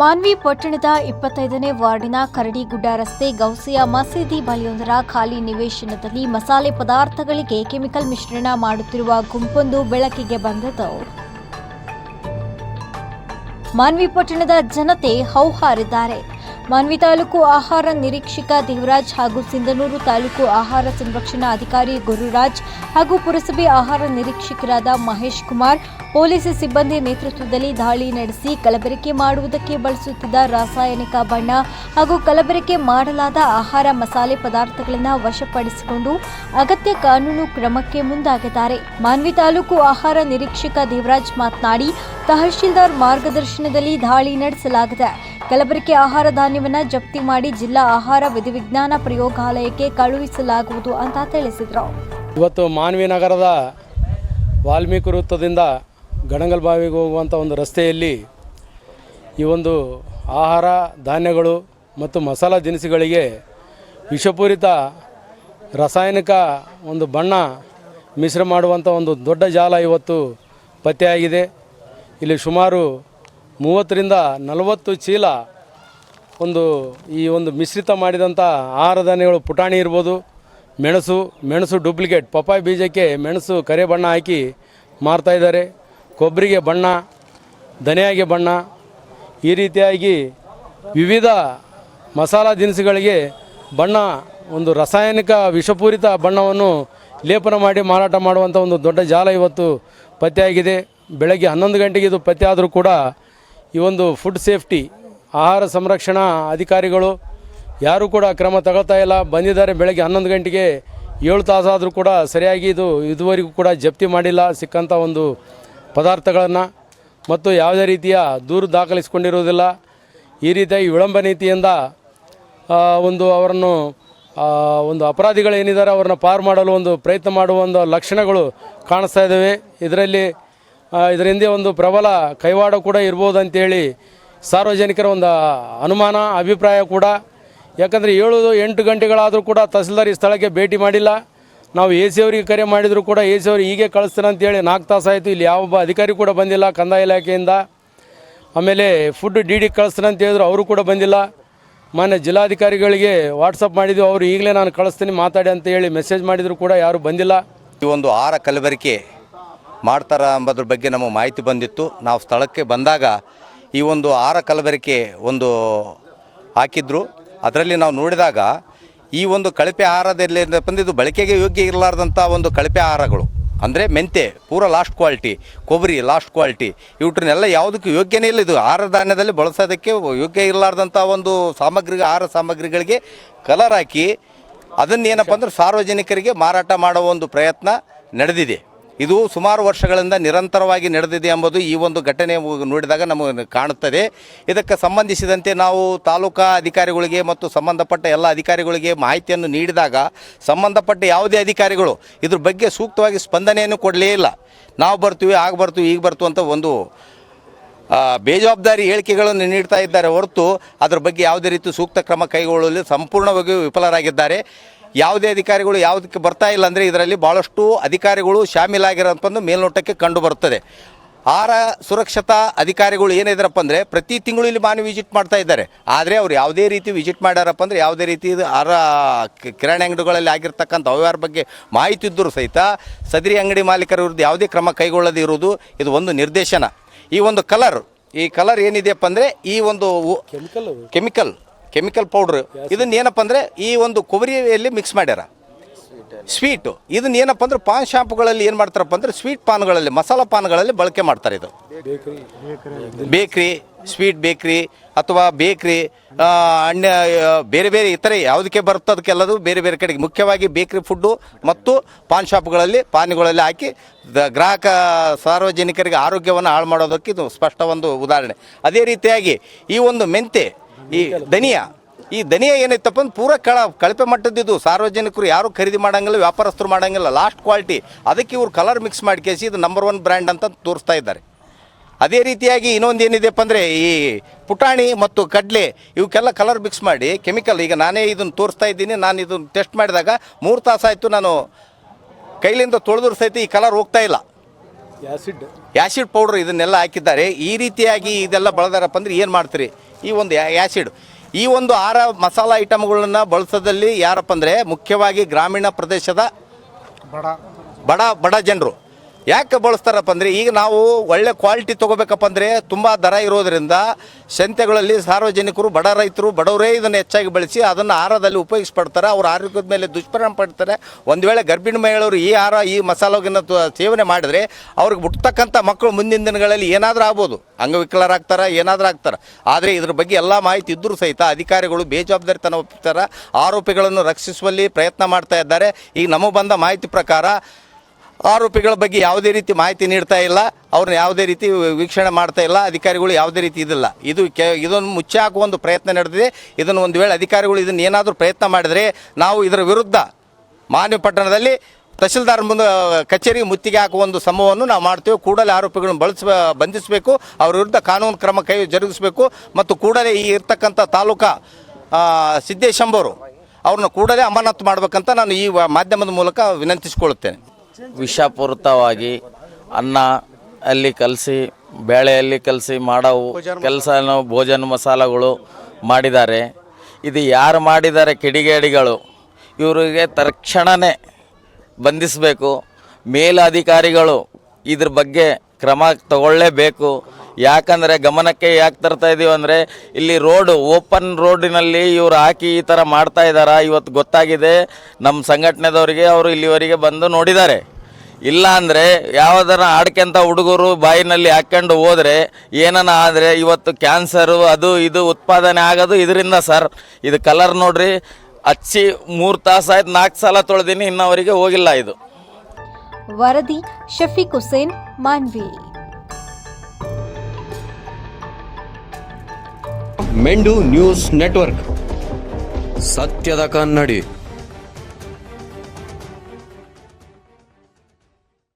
ಮಾನ್ವಿ ಪಟ್ಟಣದ ಇಪ್ಪತ್ತೈದನೇ ವಾರ್ಡಿನ ಕರಡಿಗುಡ್ಡ ರಸ್ತೆ ಗೌಸಿಯ ಮಸೀದಿ ಬಳಿಯೊಂದರ ಖಾಲಿ ನಿವೇಶನದಲ್ಲಿ ಮಸಾಲೆ ಪದಾರ್ಥಗಳಿಗೆ ಕೆಮಿಕಲ್ ಮಿಶ್ರಣ ಮಾಡುತ್ತಿರುವ ಗುಂಪೊಂದು ಬೆಳಕಿಗೆ ಬಂದಿತು. ಮಾನ್ವಿ ಪಟ್ಟಣದ ಜನತೆ ಹೌಹಾರಿದ್ದಾರೆ. ಮಾನ್ವಿ ತಾಲೂಕು ಆಹಾರ ನಿರೀಕ್ಷಕ ದೇವರಾಜ್ ಹಾಗೂ ಸಿಂಧನೂರು ತಾಲೂಕು ಆಹಾರ ಸಂರಕ್ಷಣಾ ಅಧಿಕಾರಿ ಗುರುರಾಜ್ ಹಾಗೂ ಪುರಸಭೆ ಆಹಾರ ನಿರೀಕ್ಷಕರಾದ ಮಹೇಶ್ ಕುಮಾರ್, ಪೊಲೀಸ್ ಸಿಬ್ಬಂದಿ ನೇತೃತ್ವದಲ್ಲಿ ದಾಳಿ ನಡೆಸಿ ಕಲಬೆರಕೆ ಮಾಡುವುದಕ್ಕೆ ಬಳಸುತ್ತಿದ್ದ ರಾಸಾಯನಿಕ ಬಣ್ಣ ಹಾಗೂ ಕಲಬೆರಕೆ ಮಾಡಲಾದ ಆಹಾರ ಮಸಾಲೆ ಪದಾರ್ಥಗಳನ್ನು ವಶಪಡಿಸಿಕೊಂಡು ಅಗತ್ಯ ಕಾನೂನು ಕ್ರಮಕ್ಕೆ ಮುಂದಾಗಿದ್ದಾರೆ. ಮಾನ್ವಿ ತಾಲೂಕು ಆಹಾರ ನಿರೀಕ್ಷಕ ದೇವರಾಜ್ ಮಾತನಾಡಿ, ತಹಶೀಲ್ದಾರ್ ಮಾರ್ಗದರ್ಶನದಲ್ಲಿ ದಾಳಿ ನಡೆಸಲಾಗಿದೆ. ಕಲಬೆರಕೆ ಆಹಾರ ಧಾನ್ಯವನ್ನು ಜಪ್ತಿ ಮಾಡಿ ಜಿಲ್ಲಾ ಆಹಾರ ವಿಧಿವಿಜ್ಞಾನ ಪ್ರಯೋಗಾಲಯಕ್ಕೆ ಕಳುಹಿಸಲಾಗುವುದು ಅಂತ ತಿಳಿಸಿದರು. ಇವತ್ತು ಮಾನ್ವಿ ನಗರದ ವಾಲ್ಮೀಕಿ ವೃತ್ತದಿಂದ ಗಣಗಲ್ ಬಾವಿಗೆ ಹೋಗುವಂಥ ಒಂದು ರಸ್ತೆಯಲ್ಲಿ ಈ ಒಂದು ಆಹಾರ, ಧಾನ್ಯಗಳು ಮತ್ತು ಮಸಾಲ ದಿನಸಿಗಳಿಗೆ ವಿಷಪೂರಿತ ರಾಸಾಯನಿಕ ಒಂದು ಬಣ್ಣ ಮಿಶ್ರ ಮಾಡುವಂಥ ಒಂದು ದೊಡ್ಡ ಜಾಲ ಇವತ್ತು ಪತ್ತೆಯಾಗಿದೆ. ಇಲ್ಲಿ ಸುಮಾರು ಮೂವತ್ತರಿಂದ ನಲವತ್ತು ಚೀಲ ಒಂದು ಈ ಒಂದು ಮಿಶ್ರಿತ ಮಾಡಿದಂಥ ಆಹಾರ ಧಾನ್ಯಗಳು ಪುಟಾಣಿ ಇರ್ಬೋದು, ಮೆಣಸು ಮೆಣಸು ಡೂಪ್ಲಿಕೇಟ್ ಪಪ್ಪಾಯಿ ಬೀಜಕ್ಕೆ ಮೆಣಸು ಕರೆ ಬಣ್ಣ ಹಾಕಿ ಮಾರ್ತಾ ಇದ್ದಾರೆ. ಕೊಬ್ಬರಿಗೆ ಬಣ್ಣ, ಧನಿಯಾಗೆ ಬಣ್ಣ. ಈ ರೀತಿಯಾಗಿ ವಿವಿಧ ಮಸಾಲ ದಿನಸುಗಳಿಗೆ ಬಣ್ಣ, ಒಂದು ರಾಸಾಯನಿಕ ವಿಷಪೂರಿತ ಬಣ್ಣವನ್ನು ಲೇಪನ ಮಾಡಿ ಮಾರಾಟ ಮಾಡುವಂಥ ಒಂದು ದೊಡ್ಡ ಜಾಲ ಇವತ್ತು ಪತ್ತೆಯಾಗಿದೆ. ಬೆಳಗ್ಗೆ ಹನ್ನೊಂದು ಗಂಟೆಗೆ ಇದು ಪತ್ತೆ ಆದರೂ ಕೂಡ ಈ ಒಂದು ಫುಡ್ ಸೇಫ್ಟಿ ಆಹಾರ ಸಂರಕ್ಷಣಾ ಅಧಿಕಾರಿಗಳು ಯಾರೂ ಕೂಡ ಕ್ರಮ ತಗೊಳ್ತಾ ಇಲ್ಲ. ಬಂದಿದ್ದಾರೆ ಬೆಳಗ್ಗೆ ಹನ್ನೊಂದು ಗಂಟೆಗೆ ಏಳು ತಾಸಾದರೂ ಕೂಡ ಸರಿಯಾಗಿ ಇದು ಇದುವರೆಗೂ ಕೂಡ ಜಪ್ತಿ ಮಾಡಿಲ್ಲ. ಸಿಕ್ಕಂಥ ಒಂದು ಪದಾರ್ಥಗಳನ್ನು ಮತ್ತು ಯಾವುದೇ ರೀತಿಯ ದೂರು ದಾಖಲಿಸಿಕೊಂಡಿರುವುದಿಲ್ಲ. ಈ ರೀತಿಯಾಗಿ ವಿಳಂಬ ನೀತಿಯಿಂದ ಒಂದು ಅವರನ್ನು ಒಂದು ಅಪರಾಧಿಗಳೇನಿದ್ದಾರೆ ಅವರನ್ನು ಪಾರು ಮಾಡಲು ಒಂದು ಪ್ರಯತ್ನ ಮಾಡುವ ಒಂದು ಲಕ್ಷಣಗಳು ಕಾಣಿಸ್ತಾ ಇದ್ದಾವೆ. ಇದರಲ್ಲಿ ಇದರಿಂದ ಒಂದು ಪ್ರಬಲ ಕೈವಾಡ ಕೂಡ ಇರ್ಬೋದು ಅಂತೇಳಿ ಸಾರ್ವಜನಿಕರ ಒಂದು ಅನುಮಾನ, ಅಭಿಪ್ರಾಯ ಕೂಡ. ಯಾಕಂದರೆ ಏಳು ಎಂಟು ಗಂಟೆಗಳಾದರೂ ಕೂಡ ತಹಸೀಲ್ದಾರ್ ಈ ಸ್ಥಳಕ್ಕೆ ಭೇಟಿ ಮಾಡಿಲ್ಲ. ನಾವು ಎ ಸಿ ಅವರಿಗೆ ಕರೆ ಮಾಡಿದರೂ ಕೂಡ ಎ ಸಿ ಅವರು ಹೀಗೆ ಕಳಿಸ್ತಾರೆ ಅಂತೇಳಿ ನಾಲ್ಕು ತಾಸು ಆಯಿತು. ಇಲ್ಲಿ ಯಾವೊಬ್ಬ ಅಧಿಕಾರಿ ಕೂಡ ಬಂದಿಲ್ಲ ಕಂದಾಯ ಇಲಾಖೆಯಿಂದ. ಆಮೇಲೆ ಫುಡ್ ಡಿ ಡಿ ಕಳಿಸ್ತಾರೆ ಅಂತ ಹೇಳಿದ್ರು ಅವರು ಕೂಡ ಬಂದಿಲ್ಲ. ಮಾನ್ಯ ಜಿಲ್ಲಾಧಿಕಾರಿಗಳಿಗೆ ವಾಟ್ಸಪ್ ಮಾಡಿದ್ವಿ, ಅವರು ಈಗಲೇ ನಾನು ಕಳಿಸ್ತೀನಿ, ಮಾತಾಡಿ ಅಂತ ಹೇಳಿ ಮೆಸೇಜ್ ಮಾಡಿದರೂ ಕೂಡ ಯಾರು ಬಂದಿಲ್ಲ. ಈ ಒಂದು ಆರ ಕಲಬೆರಕೆ ಮಾಡ್ತಾರ ಎಂಬದ್ರ ಬಗ್ಗೆ ನಮಗೆ ಮಾಹಿತಿ ಬಂದಿತ್ತು. ನಾವು ಸ್ಥಳಕ್ಕೆ ಬಂದಾಗ ಈ ಒಂದು ಆರ ಕಲಬೆರಕೆ ಒಂದು ಹಾಕಿದ್ರು. ಅದರಲ್ಲಿ ನಾವು ನೋಡಿದಾಗ ಈ ಒಂದು ಕಳಪೆ ಆಹಾರದಲ್ಲಿ ಬಂದಿದ್ದು ಬಳಕೆಗೆ ಯೋಗ್ಯ ಇರಲಾರ್ದಂಥ ಒಂದು ಕಳಪೆ ಆಹಾರಗಳು. ಅಂದರೆ ಮೆಂತೆ, ಪೂರ ಲಾಸ್ಟ್ ಕ್ವಾಲಿಟಿ ಕೊಬ್ಬರಿ ಲಾಸ್ಟ್ ಕ್ವಾಲಿಟಿ ಇವ್ರನ್ನೆಲ್ಲ ಯಾವುದಕ್ಕೂ ಯೋಗ್ಯನೇ ಇಲ್ಲ. ಇದು ಆಹಾರ ಧಾನ್ಯದಲ್ಲಿ ಬಳಸೋದಕ್ಕೆ ಯೋಗ್ಯ ಇರಲಾರ್ದಂಥ ಒಂದು ಸಾಮಗ್ರಿ, ಆಹಾರ ಸಾಮಗ್ರಿಗಳಿಗೆ ಕಲರ್ ಹಾಕಿ ಅದನ್ನೇನಪ್ಪ ಅಂದ್ರೆ ಸಾರ್ವಜನಿಕರಿಗೆ ಮಾರಾಟ ಮಾಡುವ ಒಂದು ಪ್ರಯತ್ನ ನಡೆದಿದೆ. ಇದು ಸುಮಾರು ವರ್ಷಗಳಿಂದ ನಿರಂತರವಾಗಿ ನಡೆದಿದೆ ಎಂಬುದು ಈ ಒಂದು ಘಟನೆ ನೋಡಿದಾಗ ನಮಗೆ ಕಾಣುತ್ತದೆ. ಇದಕ್ಕೆ ಸಂಬಂಧಿಸಿದಂತೆ ನಾವು ತಾಲೂಕಾ ಅಧಿಕಾರಿಗಳಿಗೆ ಮತ್ತು ಸಂಬಂಧಪಟ್ಟ ಎಲ್ಲ ಅಧಿಕಾರಿಗಳಿಗೆ ಮಾಹಿತಿಯನ್ನು ನೀಡಿದಾಗ ಸಂಬಂಧಪಟ್ಟ ಯಾವುದೇ ಅಧಿಕಾರಿಗಳು ಇದ್ರ ಬಗ್ಗೆ ಸೂಕ್ತವಾಗಿ ಸ್ಪಂದನೆಯನ್ನು ಕೊಡಲೇ ಇಲ್ಲ. ನಾವು ಬರ್ತೀವಿ, ಆಗ ಬರ್ತೀವಿ, ಈಗ ಬರ್ತು ಅಂತ ಒಂದು ಬೇಜವಾಬ್ದಾರಿ ಹೇಳಿಕೆಗಳನ್ನು ನೀಡ್ತಾ ಇದ್ದಾರೆ ಹೊರತು ಅದರ ಬಗ್ಗೆ ಯಾವುದೇ ರೀತಿ ಸೂಕ್ತ ಕ್ರಮ ಕೈಗೊಳ್ಳಲು ಸಂಪೂರ್ಣವಾಗಿ ವಿಫಲರಾಗಿದ್ದಾರೆ. ಯಾವುದೇ ಅಧಿಕಾರಿಗಳು ಯಾವುದಕ್ಕೆ ಬರ್ತಾ ಇಲ್ಲ ಅಂದರೆ ಇದರಲ್ಲಿ ಭಾಳಷ್ಟು ಅಧಿಕಾರಿಗಳು ಶಾಮೀಲಾಗಿರೋದು ಮೇಲ್ನೋಟಕ್ಕೆ ಕಂಡು ಬರುತ್ತದೆ. ಆಹಾರ ಸುರಕ್ಷತಾ ಅಧಿಕಾರಿಗಳು ಏನಿದಾರಪ್ಪ ಅಂದರೆ ಪ್ರತಿ ತಿಂಗಳು ಇಲ್ಲಿ ಮಾನಿ ವಿಸಿಟ್ ಮಾಡ್ತಾ ಇದ್ದಾರೆ. ಆದರೆ ಅವ್ರು ಯಾವುದೇ ರೀತಿ ವಿಸಿಟ್ ಮಾಡ್ಯಾರಪ್ಪ ಅಂದರೆ ಯಾವುದೇ ರೀತಿ ಆರ ಕಿರಾಣಿ ಅಂಗಡಿಗಳಲ್ಲಿ ಆಗಿರ್ತಕ್ಕಂಥ ಅವ್ಯವಹಾರ ಬಗ್ಗೆ ಮಾಹಿತಿ ಇದ್ದರೂ ಸಹಿತ ಸದರಿ ಅಂಗಡಿ ಮಾಲೀಕರ ವಿರುದ್ಧ ಯಾವುದೇ ಕ್ರಮ ಕೈಗೊಳ್ಳದೇ ಇರುವುದು ಇದು ಒಂದು ನಿರ್ದೇಶನ. ಈ ಒಂದು ಕಲರ್ ಈ ಕಲರ್ ಏನಿದೆಯಪ್ಪ ಅಂದರೆ ಈ ಒಂದು ಕೆಮಿಕಲ್ ಕೆಮಿಕಲ್ ಕೆಮಿಕಲ್ ಪೌಡ್ರ್ ಇದನ್ನ ಏನಪ್ಪ ಅಂದರೆ ಈ ಒಂದು ಕೊಬ್ಬರಿಯಲ್ಲಿ ಮಿಕ್ಸ್ ಮಾಡ್ಯಾರ. ಸ್ವೀಟು ಇದನ್ನ ಏನಪ್ಪ ಅಂದ್ರೆ ಪಾನ್ ಶಾಪ್ಗಳಲ್ಲಿ ಏನು ಮಾಡ್ತಾರಪ್ಪ ಅಂದರೆ ಸ್ವೀಟ್ ಪಾನ್ಗಳಲ್ಲಿ ಮಸಾಲ ಪಾನ್ಗಳಲ್ಲಿ ಬಳಕೆ ಮಾಡ್ತಾರೆ ಇದು. ಬೇಕ್ರಿ. ಸ್ವೀಟ್ ಬೇಕ್ರಿ ಅಥವಾ ಬೇಕ್ರಿ ಅಣ್ಣ ಬೇರೆ ಬೇರೆ ಇತರೆ ಯಾವುದಕ್ಕೆ ಬರುತ್ತೋ ಅದಕ್ಕೆಲ್ಲದು ಬೇರೆ ಬೇರೆ ಕಡೆಗೆ. ಮುಖ್ಯವಾಗಿ ಬೇಕ್ರಿ ಫುಡ್ಡು ಮತ್ತು ಪಾನ್ ಶಾಪ್ಗಳಲ್ಲಿ ಪಾನಿಗಳಲ್ಲಿ ಹಾಕಿ ದ- ಗ್ರಾಹಕ ಸಾರ್ವಜನಿಕರಿಗೆ ಆರೋಗ್ಯವನ್ನು ಹಾಳು ಮಾಡೋದಕ್ಕೆ ಇದು ಸ್ಪಷ್ಟ ಒಂದು ಉದಾಹರಣೆ. ಅದೇ ರೀತಿಯಾಗಿ ಈ ಒಂದು ಮೆಂತೆ ಈ ಧನಿಯಾ ಈ ಧನಿಯಾ ಏನೈತಪ್ಪ ಅಂದ್ರೆ ಪೂರ ಕಳ ಕಳಪೆ ಮಟ್ಟದಿದ್ದು ಸಾರ್ವಜನಿಕರು ಯಾರು ಖರೀದಿ ಮಾಡಂಗಿಲ್ಲ ವ್ಯಾಪಾರಸ್ಥರು ಮಾಡಂಗಿಲ್ಲ. ಲಾಸ್ಟ್ ಕ್ವಾಲಿಟಿ ಅದಕ್ಕೆ ಇವ್ರು ಕಲರ್ ಮಿಕ್ಸ್ ಮಾಡಿ ಕೇಸಿ ಇದು ನಂಬರ್ ಒನ್ ಬ್ರ್ಯಾಂಡ್ ಅಂತ ತೋರಿಸ್ತಾ ಇದ್ದಾರೆ. ಅದೇ ರೀತಿಯಾಗಿ ಇನ್ನೊಂದು ಏನಿದೆಪ್ಪ ಅಂದರೆ ಈ ಪುಟಾಣಿ ಮತ್ತು ಕಡಲೆ ಇವಕ್ಕೆಲ್ಲ ಕಲರ್ ಮಿಕ್ಸ್ ಮಾಡಿ ಕೆಮಿಕಲ್ ಈಗ ನಾನೇ ಇದನ್ನು ತೋರಿಸ್ತಾ ಇದ್ದೀನಿ. ನಾನು ಇದನ್ನು ಟೆಸ್ಟ್ ಮಾಡಿದಾಗ ಮೂರು ತಾಸಾಯಿತು ನಾನು ಕೈಲಿಂದ ತೊಳೆದ್ರು ಸಹಿತ ಈ ಕಲರ್ ಹೋಗ್ತಾ ಇಲ್ಲ. ಆ್ಯಸಿಡ್ ಆ್ಯಸಿಡ್ ಪೌಡ್ರ್ ಇದನ್ನೆಲ್ಲ ಹಾಕಿದ್ದಾರೆ. ಈ ರೀತಿಯಾಗಿ ಇದೆಲ್ಲ ಬಳದಾರಪ್ಪ ಅಂದ್ರೆ ಏನು ಮಾಡ್ತೀರಿ? ಈ ಒಂದು ಆ್ಯಸಿಡ್ ಈ ಒಂದು ಆಹಾರ ಮಸಾಲ ಐಟಮ್ಗಳನ್ನು ಬಳಸೋದಲ್ಲಿ ಯಾರಪ್ಪ ಅಂದರೆ ಮುಖ್ಯವಾಗಿ ಗ್ರಾಮೀಣ ಪ್ರದೇಶದ ಬಡ ಬಡ ಜನರು. ಯಾಕೆ ಬಳಸ್ತಾರಪ್ಪ ಅಂದರೆ ಈಗ ನಾವು ಒಳ್ಳೆ ಕ್ವಾಲಿಟಿ ತೊಗೋಬೇಕಪ್ಪ ಅಂದರೆ ತುಂಬ ದರ ಇರೋದರಿಂದ ಸಂತೆಗಳಲ್ಲಿ ಸಾರ್ವಜನಿಕರು, ಬಡ ರೈತರು, ಬಡವರೇ ಇದನ್ನು ಹೆಚ್ಚಾಗಿ ಬಳಸಿ ಅದನ್ನು ಆಹಾರದಲ್ಲಿ ಉಪಯೋಗಿಸ್ಪಡ್ತಾರೆ ಅವ್ರ ಆರೋಗ್ಯದ ಮೇಲೆ ದುಷ್ಪರಿಣಾಮ ಪಡ್ತಾರೆ. ಒಂದು ವೇಳೆ ಗರ್ಭಿಣಿ ಮಹಿಳೆಯರು ಈ ಆಹಾರ, ಈ ಮಸಾಲೋಗಿನ ಸೇವನೆ ಮಾಡಿದ್ರೆ ಅವ್ರಿಗೆ ಹುಟ್ಟತಕ್ಕಂಥ ಮಕ್ಕಳು ಮುಂದಿನ ದಿನಗಳಲ್ಲಿ ಏನಾದರೂ ಆಗ್ಬೋದು. ಅಂಗವಿಕಲರಾಗ್ತಾರೆ ಏನಾದರೂ ಆಗ್ತಾರೆ. ಆದರೆ ಇದ್ರ ಬಗ್ಗೆ ಎಲ್ಲ ಮಾಹಿತಿ ಇದ್ದರೂ ಸಹಿತ ಅಧಿಕಾರಿಗಳು ಬೇಜವಾಬ್ದಾರಿತನ ಒಪ್ಪಿಸ್ತಾರೆ ಆರೋಪಿಗಳನ್ನು ರಕ್ಷಿಸುವಲ್ಲಿ ಪ್ರಯತ್ನ ಮಾಡ್ತಾ ಇದ್ದಾರೆ. ಈಗ ನಮಗೆ ಬಂದ ಮಾಹಿತಿ ಪ್ರಕಾರ ಆರೋಪಿಗಳ ಬಗ್ಗೆ ಯಾವುದೇ ರೀತಿ ಮಾಹಿತಿ ನೀಡ್ತಾ ಇಲ್ಲ. ಅವ್ರನ್ನ ಯಾವುದೇ ರೀತಿ ವೀಕ್ಷಣೆ ಮಾಡ್ತಾ ಇಲ್ಲ. ಅಧಿಕಾರಿಗಳು ಯಾವುದೇ ರೀತಿ ಇದಿಲ್ಲ. ಇದು ಕೆ ಇದನ್ನು ಮುಚ್ಚಿ ಹಾಕುವ ಒಂದು ಪ್ರಯತ್ನ ನಡೆದಿದೆ. ಇದನ್ನು ಒಂದು ವೇಳೆ ಅಧಿಕಾರಿಗಳು ಇದನ್ನು ಏನಾದರೂ ಪ್ರಯತ್ನ ಮಾಡಿದರೆ ನಾವು ಇದರ ವಿರುದ್ಧ ಮಾನ್ಯ ಪಟ್ಟಣದಲ್ಲಿ ತಹಶೀಲ್ದಾರ್ ಮುಂದೆ ಕಚೇರಿ ಮುತ್ತಿಗೆ ಹಾಕುವ ಒಂದು ಸಮೂಹವನ್ನು ನಾವು ಮಾಡ್ತೇವೆ. ಕೂಡಲೇ ಆರೋಪಿಗಳನ್ನು ಬಳಸ, ಬಂಧಿಸಬೇಕು. ಅವ್ರ ವಿರುದ್ಧ ಕಾನೂನು ಕ್ರಮ ಕೈ, ಜರುಗಿಸಬೇಕು. ಮತ್ತು ಕೂಡಲೇ ಈ ಇರ್ತಕ್ಕಂಥ ತಾಲೂಕಾ ಸಿದ್ದೇಶಂಬರು ಅವ್ರನ್ನ ಕೂಡಲೇ ಅಮಾನತು ಮಾಡಬೇಕಂತ ನಾನು ಈ ಮಾಧ್ಯಮದ ಮೂಲಕ ವಿನಂತಿಸಿಕೊಳ್ಳುತ್ತೇನೆ. ವಿಷಪೂರಿತವಾಗಿ ಅನ್ನ ಅಲ್ಲಿ ಕಲಸಿ, ಬೇಳೆಯಲ್ಲಿ ಕಲಸಿ ಮಾಡವು, ಕೆಲಸ ಭೋಜನ ಮಸಾಲಗಳು ಮಾಡಿದ್ದಾರೆ. ಇದು ಯಾರು ಮಾಡಿದ್ದಾರೆ ಕಿಡಿಗೇಡಿಗಳು? ಇವರಿಗೆ ತಕ್ಷಣವೇ ಬಂಧಿಸಬೇಕು. ಮೇಲಧಿಕಾರಿಗಳು ಇದ್ರ ಬಗ್ಗೆ ಕ್ರಮ ತಗೊಳ್ಳೇಬೇಕು. ಯಾಕಂದರೆ ಗಮನಕ್ಕೆ ಯಾಕೆ ತರ್ತಾ ಇದ್ದೀವಿ ಅಂದರೆ ಇಲ್ಲಿ ರೋಡು, ಓಪನ್ ರೋಡಿನಲ್ಲಿ ಇವರು ಹಾಕಿ ಈ ಥರ ಮಾಡ್ತಾ ಇದ್ದಾರಾ ಇವತ್ತು ಗೊತ್ತಾಗಿದೆ. ನಮ್ಮ ಸಂಘಟನೆದವರಿಗೆ ಅವರು ಇಲ್ಲಿವರೆಗೆ ಬಂದು ನೋಡಿದ್ದಾರೆ. ಇಲ್ಲ ಅಂದರೆ ಯಾವುದನ್ನ ಆಡ್ಕೊಂತ ಹುಡುಗರು ಬಾಯಿನಲ್ಲಿ ಹಾಕ್ಕೊಂಡು ಹೋದರೆ ಏನನ ಆದರೆ ಇವತ್ತು ಕ್ಯಾನ್ಸರು ಅದು ಇದು ಉತ್ಪಾದನೆ ಆಗೋದು ಇದರಿಂದ ಸರ್. ಇದು ಕಲರ್ ನೋಡ್ರಿ, ಹಚ್ಚಿ ಮೂರು ತಾಸು ಆಯ್ತು ನಾಲ್ಕು ಸಲ ತೊಳೆದೀನಿ, ಇನ್ನವರಿಗೆ ಹೋಗಿಲ್ಲ ಇದು. ವರದಿ ಶಫೀಕ್ ಹುಸೇನ್, ಮಾನ್ವಿ. ಮೆಂಡು ನ್ಯೂಸ್ ನೆಟ್ವರ್ಕ್ ಸತ್ಯದ ಕನ್ನಡಿ